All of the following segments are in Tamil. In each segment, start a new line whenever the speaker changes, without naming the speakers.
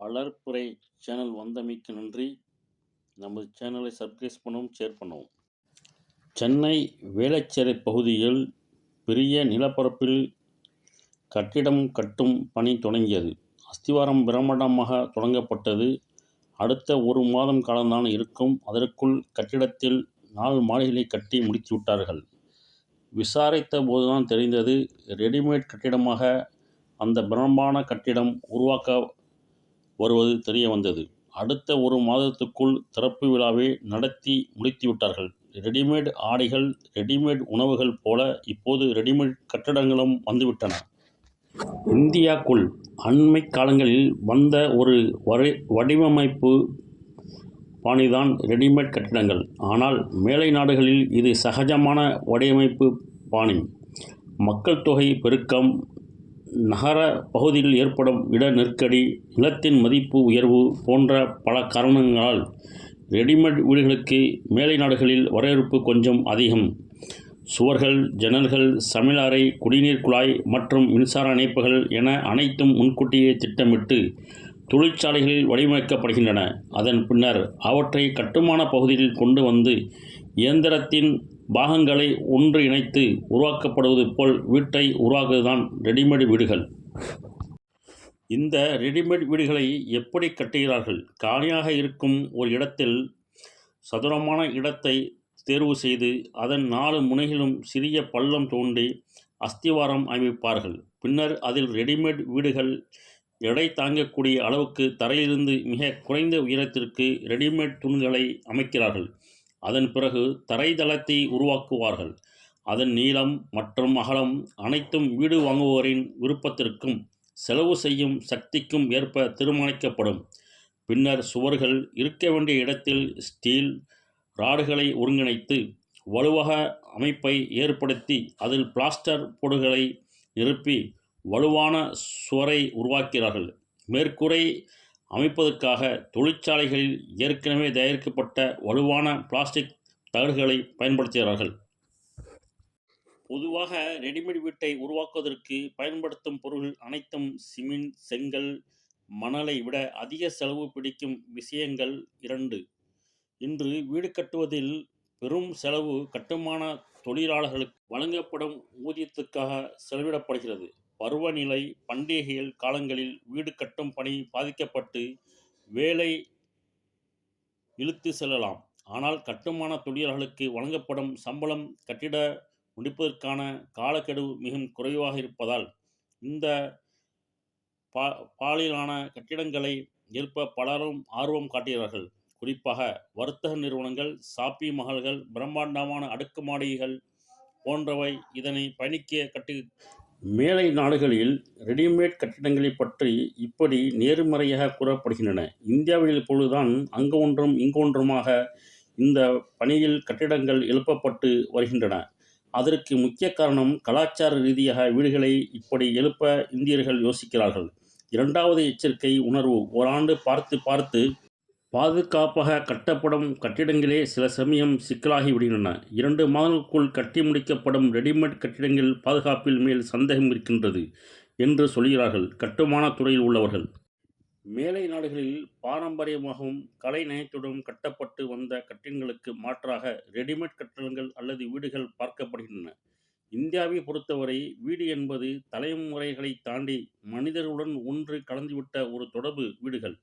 வளர்ப்புரை சேனல் வந்தமைக்கு நன்றி. நமது சேனலை சப்ஸ்கிரைப் பண்ணவும் ஷேர் பண்ணவும் சென்னை வேளச்சேரி பகுதியில் பெரிய நிலப்பரப்பில் கட்டிடம் கட்டும் பணி தொடங்கியது. அஸ்திவாரம் பிரம்மாண்டமாக தொடங்கப்பட்டது. அடுத்த ஒரு மாதம் காலம்தான் இருக்கும். அதற்குள் கட்டிடத்தில் நாலு மாடிகளை கட்டி முடித்துவிட்டார்கள். விசாரித்த போதுதான் தெரிந்தது ரெடிமேட் கட்டிடமாக அந்த பிரம்மாண்ட கட்டிடம் உருவாக்க வருவது தெரிய வந்தது. அடுத்த ஒரு மாதத்துக்குள் திறப்பு விழாவை நடத்தி முடித்துவிட்டார்கள். ரெடிமேட் ஆடைகள் ரெடிமேட் உணவுகள் போல இப்போது ரெடிமேட் கட்டடங்களும் வந்துவிட்டன. இந்தியாக்குள் அண்மை காலங்களில் வந்த ஒரு வரை வடிவமைப்பு பாணிதான் ரெடிமேட் கட்டிடங்கள். ஆனால் மேலை நாடுகளில் இது சகஜமான வடிவமைப்பு பாணி. மக்கள் தொகை பெருக்கம் நகர பகுதியில் ஏற்படும் இட நெருக்கடி நிலத்தின் மதிப்பு உயர்வு போன்ற பல காரணங்களால் ரெடிமேட் வீடுகளுக்கு மேலை நாடுகளில் வரவேற்பு கொஞ்சம் அதிகம். சுவர்கள் ஜன்னல்கள் சமையலறை குடிநீர் குழாய் மற்றும் மின்சார இணைப்புகள் என அனைத்தும் முன்கூட்டியே திட்டமிட்டு தொழிற்சாலைகளில் வடிவமைக்கப்படுகின்றன. அதன் பின்னர் அவற்றை கட்டுமான பகுதியில் கொண்டு வந்து இயந்திரத்தின் பாகங்களை ஒன்று இணைத்து உருவாக்கப்படுவது போல் வீட்டை உருவாக்குவதுதான் ரெடிமேட் வீடுகள். இந்த ரெடிமேட் வீடுகளை எப்படி கட்டுகிறார்கள்? காலியாக இருக்கும் ஒரு இடத்தில் சதுரமான இடத்தை தேர்வு செய்து அதன் நாலு முனைகளும் சிறிய பள்ளம் தோண்டி அஸ்திவாரம் அமைப்பார்கள். பின்னர் அதில் ரெடிமேட் வீடுகள் எடை தாங்கக்கூடிய அளவுக்கு தரையிலிருந்து மிக குறைந்த உயரத்திற்கு ரெடிமேட் தூண்களை அமைக்கிறார்கள். அதன் பிறகு தரைதளத்தை உருவாக்குவார்கள். அதன் நீளம் மற்றும் அகலம் அனைத்தும் வீடு வாங்குவோரின் விருப்பத்திற்கும் செலவு செய்யும் சக்திக்கும் ஏற்ப தீர்மானிக்கப்படும். பின்னர் சுவர்கள் இருக்க வேண்டிய இடத்தில் ஸ்டீல் ராடுகளை ஒருங்கிணைத்து வலுவக அமைப்பை ஏற்படுத்தி அதில் பிளாஸ்டர் போடுகளை நிரப்பி வலுவான சுவரை உருவாக்கிறார்கள். மேற்கூரை அமைப்பதற்காக தொழிற்சாலைகளில் ஏற்கனவே தயாரிக்கப்பட்ட வலுவான பிளாஸ்டிக் தகடுகளை பயன்படுத்துகிறார்கள். பொதுவாக ரெடிமேட் வீட்டை உருவாக்குவதற்கு பயன்படுத்தும் பொருள் அனைத்தும் சிமெண்ட் செங்கல் மணலை விட அதிக செலவு பிடிக்கும் விஷயங்கள் இரண்டு. இன்று வீடு கட்டுவதில் பெரும் செலவு கட்டுமான தொழிலாளர்களுக்கு வழங்கப்படும் ஊதியத்துக்காக செலவிடப்படுகிறது. பருவநிலை பண்டிகைகள் காலங்களில் வீடு கட்டும் பணி பாதிக்கப்பட்டு வேலை இழுத்து செல்லலாம். ஆனால் கட்டுமான தொழிலாளர்களுக்கு வழங்கப்படும் சம்பளம் கட்டிட முடிப்பதற்கான காலக்கெடு மிகவும் குறைவாக இருப்பதால் இந்த பா பாலிலான கட்டிடங்களை எழுப்ப பலரும் ஆர்வம் காட்டுகிறார்கள். குறிப்பாக வர்த்தக நிறுவனங்கள் சாப்பி மகள்கள் பிரம்மாண்டமான அடுக்குமாடிகள் போன்றவை இதனை பயணிக்க கட்டு மேலை நாடுகளில் ரெடிமேட் கட்டிடங்களை பற்றி இப்படி நேர்மறையாக கூறப்படுகின்றன. இந்தியாவில் இப்பொழுதுதான் அங்கு ஒன்றும் இங்கொன்றுமாக இந்த பணியில் கட்டிடங்கள் எழுப்பப்பட்டு வருகின்றன. அதற்கு முக்கிய காரணம் கலாச்சார ரீதியாக வீடுகளை இப்படி எழுப்ப இந்தியர்கள் யோசிக்கிறார்கள். இரண்டாவது எச்சரிக்கை உணர்வு. ஓராண்டு பார்த்து பார்த்து பாதுகாப்பாக கட்டப்படும் கட்டிடங்களே சில சமயம் சிக்கலாகி விடுகின்றன இரண்டு மாதங்களுக்குள் கட்டி முடிக்கப்படும் ரெடிமேட் கட்டிடங்கள் பாதுகாப்பில் மேல் சந்தேகம் இருக்கின்றது என்று சொல்கிறார்கள் கட்டுமான துறையில் உள்ளவர்கள். மேலை நாடுகளில் பாரம்பரியமாகவும் கலை நயத்துடன் கட்டப்பட்டு வந்த கட்டிடங்களுக்கு மாற்றாக ரெடிமேட் கட்டடங்கள் அல்லது வீடுகள் பார்க்கப்படுகின்றன. இந்தியாவை பொறுத்தவரை வீடு என்பது தலைமுறைகளை தாண்டி மனிதர்களுடன் ஒன்று கலந்துவிட்ட ஒரு தொடர்பு வீடுகள்.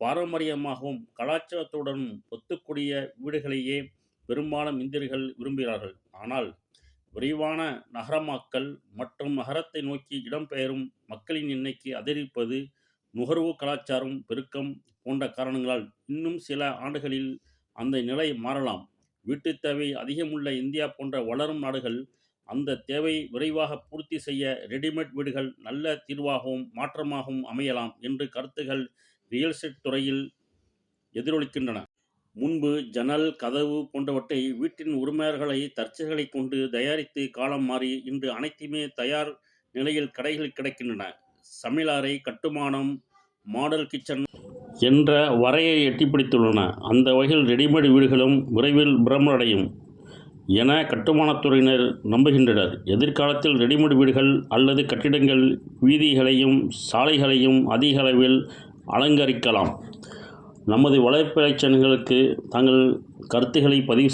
பாரம்பரியமாகவும் கலாச்சாரத்துடன் ஒத்துக்கூடிய வீடுகளையே பெரும்பாலும் இந்தியர்கள் விரும்புகிறார்கள். ஆனால் விரைவான நகரமாக்கல் மற்றும் நகரத்தை நோக்கி இடம்பெயரும் மக்களின் எண்ணிக்கை அதிகரிப்பது நுகர்வு கலாச்சாரம் பெருக்கம் போன்ற காரணங்களால் இன்னும் சில ஆண்டுகளில் அந்த நிலை மாறலாம். வீட்டுத் தேவை அதிகமுள்ள இந்தியா போன்ற வளரும் நாடுகள் அந்த தேவை விரைவாக பூர்த்தி செய்ய ரெடிமேட் வீடுகள் நல்ல தீர்வாகவும் மாற்றமாகவும் அமையலாம் என்று கருத்துகள் ரியல் எஸ்டேட் துறையில் எதிரொலிக்கின்றன. முன்பு ஜன்னல் கதவு போன்றவற்றை வீட்டின் உரிமையாளர்களை தற்செயல்களை கொண்டு தயாரித்து காலம் மாறி இன்று அனைத்துமே தயார் நிலையில் கடைகளில் கிடைக்கின்றன. சமையலறை கட்டுமானம் மாடல் கிச்சன் என்ற வரையை எட்டிப்பிடித்துள்ளன. அந்த வகையில் ரெடிமேட் வீடுகளும் விரைவில் பிரமடையும் என கட்டுமானத்துறையினர் நம்புகின்றனர். எதிர்காலத்தில் ரெடிமேட் வீடுகள் அல்லது கட்டிடங்கள் வீதிகளையும் சாலைகளையும் அதிக அளவில் அலங்கரிக்கலாம். நமது வலைப்பதிவு தங்கள் கருத்துக்களை பதிவு